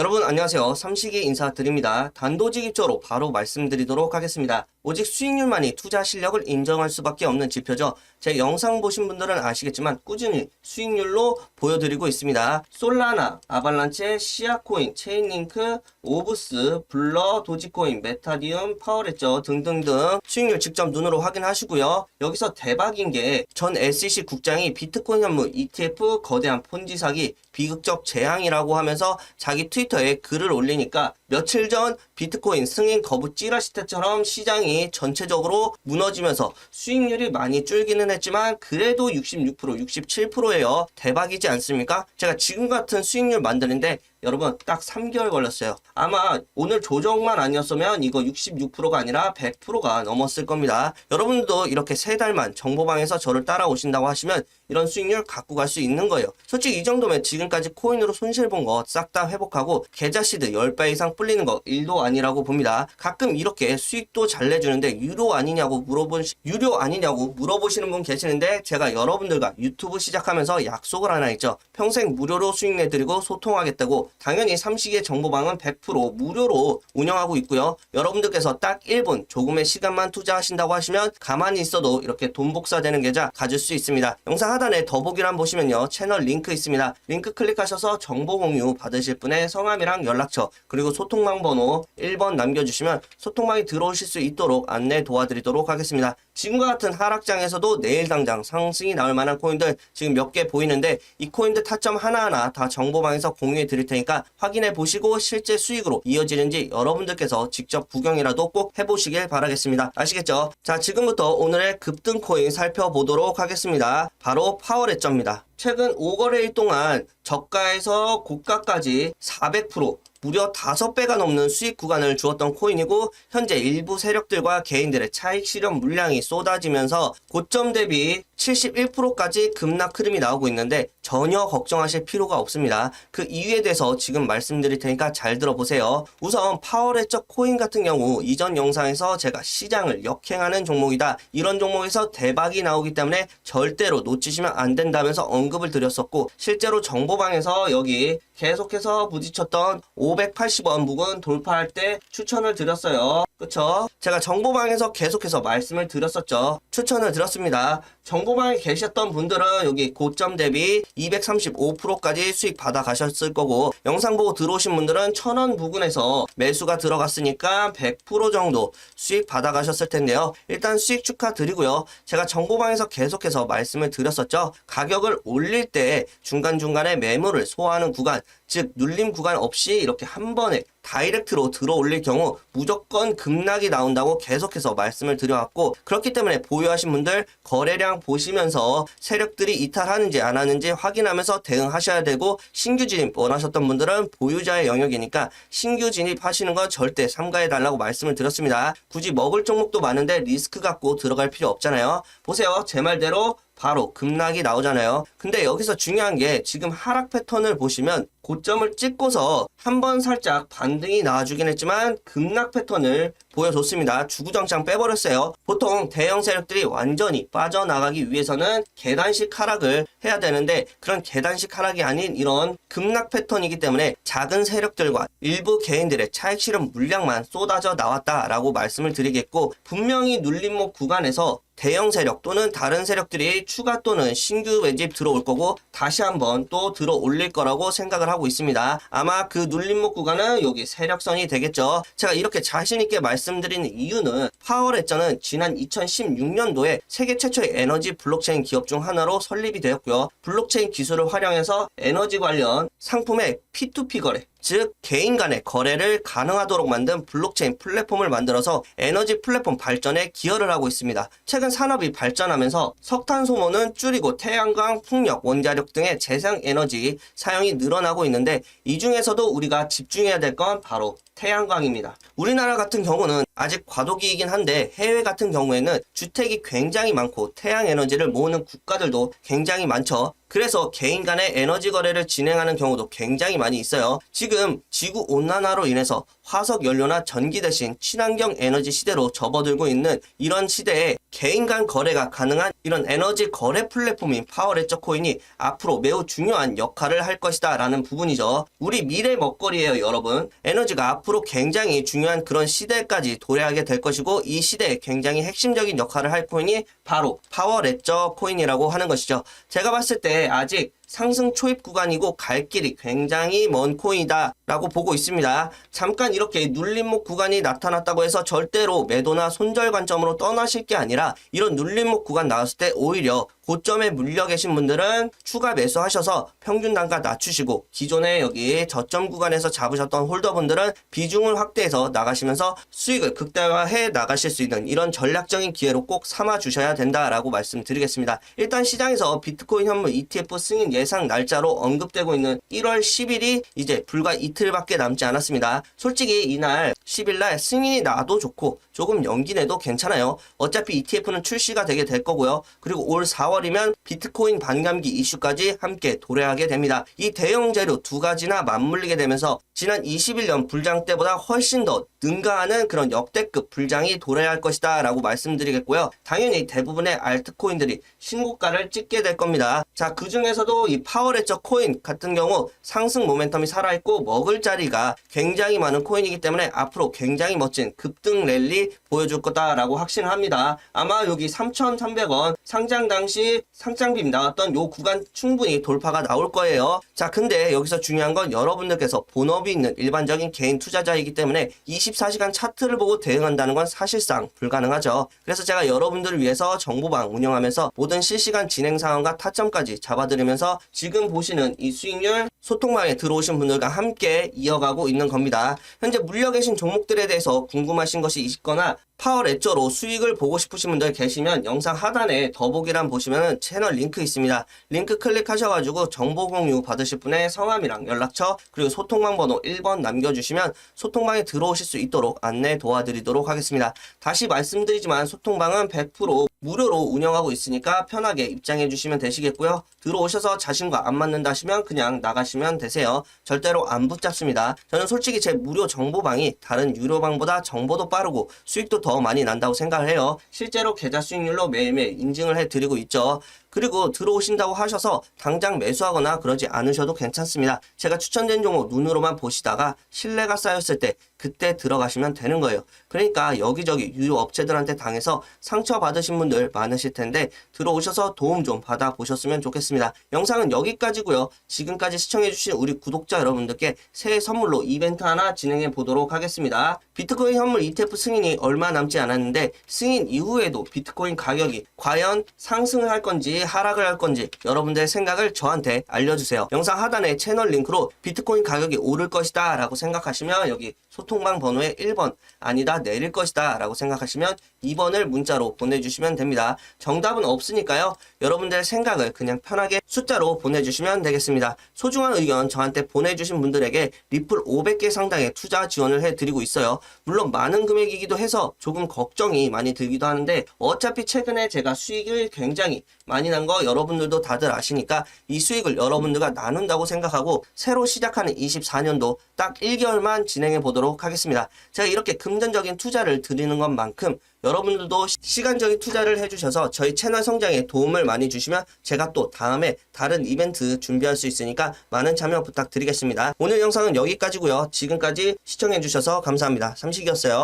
여러분 안녕하세요. 삼식이 인사드립니다. 단도직입적으로 바로 말씀드리도록 하겠습니다. 오직 수익률만이 투자 실력을 인정할 수밖에 없는 지표죠. 제 영상 보신 분들은 아시겠지만 꾸준히 수익률로 보여드리고 있습니다. 솔라나, 아발란체, 시아코인, 체인링크, 오브스, 블러, 도지코인, 메타디움, 파워레저 등등등 수익률 직접 눈으로 확인하시고요. 여기서 대박인 게 전 SEC 국장이 비트코인 현물 ETF 거대한 폰지 사기 비극적 재앙이라고 하면서 자기 트위터에 글을 올리니까 며칠 전 비트코인 승인 거부 찌라시 때처럼 시장이 전체적으로 무너지면서 수익률이 많이 줄기는 했지만 그래도 66% 67%예요. 대박이지 않습니까? 제가 지금 같은 수익률 만드는데 여러분 딱 3개월 걸렸어요. 아마 오늘 조정만 아니었으면 이거 66%가 아니라 100%가 넘었을 겁니다. 여러분들도 이렇게 세 달만 정보방에서 저를 따라오신다고 하시면 이런 수익률 갖고 갈 수 있는 거예요. 솔직히 이 정도면 지금까지 코인으로 손실 본 거 싹 다 회복하고 계좌 시드 10배 이상 불리는 거 1도 아니라고 봅니다. 가끔 이렇게 수익도 잘 내주는데 유료 아니냐고 물어본 유료 아니냐고 물어보시는 분 계시는데 제가 여러분들과 유튜브 시작하면서 약속을 하나 했죠. 평생 무료로 수익 내드리고 소통하겠다고 당연히 삼식의 정보방은 100% 무료로 운영하고 있고요. 여러분들께서 딱 1분 조금의 시간만 투자하신다고 하시면 가만히 있어도 이렇게 돈 복사되는 계좌 가질 수 있습니다. 영상 하 단에 더보기란 보시면요. 채널 링크 있습니다. 링크 클릭하셔서 정보 공유 받으실 분의 성함이랑 연락처 그리고 소통망 번호 1번 남겨주시면 소통망이 들어오실 수 있도록 안내 도와드리도록 하겠습니다. 지금과 같은 하락장에서도 내일 당장 상승이 나올 만한 코인들 지금 몇 개 보이는데 이 코인들 타점 하나하나 다 정보방에서 공유해 드릴 테니까 확인해 보시고 실제 수익으로 이어지는지 여러분들께서 직접 구경이라도 꼭 해보시길 바라겠습니다. 아시겠죠? 자 지금부터 오늘의 급등 코인 살펴보도록 하겠습니다. 바로 파워레저입니다. 최근 5거래일 동안 저가에서 고가까지 400% 무려 5배가 넘는 수익 구간을 주었던 코인이고 현재 일부 세력들과 개인들의 차익 실현 물량이 쏟아지면서 고점 대비 71%까지 급락 흐름이 나오고 있는데 전혀 걱정하실 필요가 없습니다. 그 이유에 대해서 지금 말씀드릴 테니까 잘 들어보세요. 우선 파워레적 코인 같은 경우 이전 영상에서 제가 시장을 역행하는 종목이다. 이런 종목에서 대박이 나오기 때문에 절대로 놓치시면 안 된다면서 언급을 드렸었고 실제로 정보방에서 여기 계속해서 부딪혔던 580원 부근 돌파할 때 추천을 드렸어요. 그쵸? 제가 정보방에서 계속해서 말씀을 드렸었죠. 추천을 드렸습니다. 정보 방에 계셨던 분들은 여기 고점 대비 235%까지 수익 받아 가셨을 거고 영상 보고 들어오신 분들은 1000원 부근에서 매수가 들어갔으니까 100% 정도 수익 받아 가셨을 텐데요. 일단 수익 축하드리고요. 제가 정보방에서 계속해서 말씀을 드렸었죠. 가격을 올릴 때 중간중간에 매물을 소화하는 구간 즉 눌림 구간 없이 이렇게 한 번에 다이렉트로 들어 올릴 경우 무조건 급락이 나온다고 계속해서 말씀을 드려왔고 그렇기 때문에 보유하신 분들 거래량 보시면서 세력들이 이탈하는지 안 하는지 확인하면서 대응하셔야 되고 신규 진입 원하셨던 분들은 보유자의 영역이니까 신규 진입하시는 건 절대 삼가해 달라고 말씀을 드렸습니다. 굳이 먹을 종목도 많은데 리스크 갖고 들어갈 필요 없잖아요. 보세요. 제 말대로 바로 급락이 나오잖아요. 근데 여기서 중요한 게 지금 하락 패턴을 보시면 고점을 찍고서 한 번 살짝 반등이 나와주긴 했지만 급락 패턴을 보여줬습니다. 주구장창 빼버렸어요. 보통 대형 세력들이 완전히 빠져나가기 위해서는 계단식 하락을 해야 되는데 그런 계단식 하락이 아닌 이런 급락 패턴이기 때문에 작은 세력들과 일부 개인들의 차익 실현 물량만 쏟아져 나왔다라고 말씀을 드리겠고 분명히 눌림목 구간에서 대형 세력 또는 다른 세력들이 추가 또는 신규 매집 들어올 거고 다시 한번 또 들어 올릴 거라고 생각을 하고 있습니다. 아마 그 눌림목 구간은 여기 세력선이 되겠죠. 제가 이렇게 자신있게 말씀드리는 이유는 파워레저는 지난 2016년도에 세계 최초의 에너지 블록체인 기업 중 하나로 설립이 되었고요. 블록체인 기술을 활용해서 에너지 관련 상품의 P2P 거래 즉 개인 간의 거래를 가능하도록 만든 블록체인 플랫폼을 만들어서 에너지 플랫폼 발전에 기여를 하고 있습니다. 최근 산업이 발전하면서 석탄 소모는 줄이고 태양광, 풍력, 원자력 등의 재생 에너지 사용이 늘어나고 있는데 이 중에서도 우리가 집중해야 될 건 바로 태양광입니다. 우리나라 같은 경우는 아직 과도기이긴 한데 해외 같은 경우에는 주택이 굉장히 많고 태양 에너지를 모으는 국가들도 굉장히 많죠. 그래서 개인 간의 에너지 거래를 진행하는 경우도 굉장히 많이 있어요. 지금 지구 온난화로 인해서 화석 연료나 전기 대신 친환경 에너지 시대로 접어들고 있는 이런 시대에 개인 간 거래가 가능한 이런 에너지 거래 플랫폼인 파워레저 코인이 앞으로 매우 중요한 역할을 할 것이다 라는 부분이죠. 우리 미래 먹거리예요, 여러분. 에너지가 앞으로 굉장히 중요한 그런 시대까지 도래하게 될 것이고 이 시대에 굉장히 핵심적인 역할을 할 코인이 바로 파워레저 코인이라고 하는 것이죠. 제가 봤을 때 아직 상승 초입 구간이고 갈 길이 굉장히 먼 코인이다 라고 보고 있습니다. 잠깐 이렇게 눌림목 구간이 나타났다고 해서 절대로 매도나 손절 관점으로 떠나실 게 아니라 이런 눌림목 구간 나왔을 때 오히려 고점에 물려 계신 분들은 추가 매수하셔서 평균 단가 낮추시고 기존에 여기 저점 구간에서 잡으셨던 홀더분들은 비중을 확대해서 나가시면서 수익을 극대화해 나가실 수 있는 이런 전략적인 기회로 꼭 삼아 주셔야 된다라고 말씀드리겠습니다. 일단 시장에서 비트코인 현물 ETF 승인 예상 날짜로 언급되고 있는 1월 10일이 이제 불과 이틀밖에 남지 않았습니다. 솔직히 이날 10일날 승인이 나도 좋고 조금 연기내도 괜찮아요. 어차피 ETF는 출시가 되게 될 거고요. 그리고 올 4월 이면 비트코인 반감기 이슈까지 함께 도래하게 됩니다. 이 대형 재료 두 가지나 맞물리게 되면서 지난 21년 불장 때보다 훨씬 더 능가하는 그런 역대급 불장이 도래할 것이다 라고 말씀드리겠고요. 당연히 대부분의 알트코인들이 신고가를 찍게 될 겁니다. 자, 그 중에서도 이 파워레저 코인 같은 경우 상승 모멘텀이 살아있고 먹을 자리가 굉장히 많은 코인이기 때문에 앞으로 굉장히 멋진 급등 랠리 보여줄 거다라고 확신합니다. 아마 여기 3,300원 상장 당시 상장비 나왔던 요 구간 충분히 돌파가 나올 거예요. 자, 근데 여기서 중요한 건 여러분들께서 본업이 있는 일반적인 개인 투자자이기 때문에 24시간 차트를 보고 대응한다는 건 사실상 불가능하죠. 그래서 제가 여러분들을 위해서 정보방 운영하면서 모든 실시간 진행 상황과 타점까지 잡아드리면서 지금 보시는 이 수익률 소통망에 들어오신 분들과 함께 이어가고 있는 겁니다. 현재 물려 계신 종목들에 대해서 궁금하신 것이 있거나 파워레저로 수익을 보고 싶으신 분들 계시면 영상 하단에 더보기란 보시면 채널 링크 있습니다. 링크 클릭하셔가지고 정보 공유 받으실 분의 성함이랑 연락처 그리고 소통방 번호 1번 남겨주시면 소통방에 들어오실 수 있도록 안내 도와드리도록 하겠습니다. 다시 말씀드리지만 소통방은 100% 무료로 운영하고 있으니까 편하게 입장해 주시면 되시겠고요. 들어오셔서 자신과 안 맞는다 하시면 그냥 나가시면 되세요. 절대로 안 붙잡습니다. 저는 솔직히 제 무료 정보방이 다른 유료방보다 정보도 빠르고 수익도 더 많이 난다고 생각을 해요. 실제로 계좌 수익률로 매일매일 인증을 해드리고 있죠. 그리고 들어오신다고 하셔서 당장 매수하거나 그러지 않으셔도 괜찮습니다. 제가 추천된 종목 눈으로만 보시다가 신뢰가 쌓였을 때 그때 들어가시면 되는 거예요. 그러니까 여기저기 유료 업체들한테 당해서 상처 받으신 분들 많으실 텐데 들어오셔서 도움 좀 받아 보셨으면 좋겠습니다. 영상은 여기까지고요. 지금까지 시청해주신 우리 구독자 여러분들께 새해 선물로 이벤트 하나 진행해 보도록 하겠습니다. 비트코인 현물 ETF 승인이 얼마 남지 않았는데 승인 이후에도 비트코인 가격이 과연 상승을 할 건지 하락을 할 건지 여러분들의 생각을 저한테 알려주세요. 영상 하단에 채널 링크로 비트코인 가격이 오를 것이다 라고 생각하시면 여기 소통방 번호에 1번 아니다 내릴 것이다 라고 생각하시면 2번을 문자로 보내주시면 됩니다. 정답은 없으니까요. 여러분들의 생각을 그냥 편하게 숫자로 보내주시면 되겠습니다. 소중한 의견 저한테 보내주신 분들에게 리플 500개 상당의 투자 지원을 해드리고 있어요. 물론 많은 금액이기도 해서 조금 걱정이 많이 들기도 하는데 어차피 최근에 제가 수익을 굉장히 많이 난 거 여러분들도 다들 아시니까 이 수익을 여러분들과 나눈다고 생각하고 새로 시작하는 24년도 딱 1개월만 진행해 보도록 하겠습니다. 제가 이렇게 금전적인 투자를 드리는 것만큼 여러분들도 시- 시간적인 투자를 해주셔서 저희 채널 성장에 도움을 많이 주시면 제가 또 다음에 다른 이벤트 준비할 수 있으니까 많은 참여 부탁드리겠습니다. 오늘 영상은 여기까지고요. 지금까지 시청해주셔서 감사합니다. 삼식이었어요.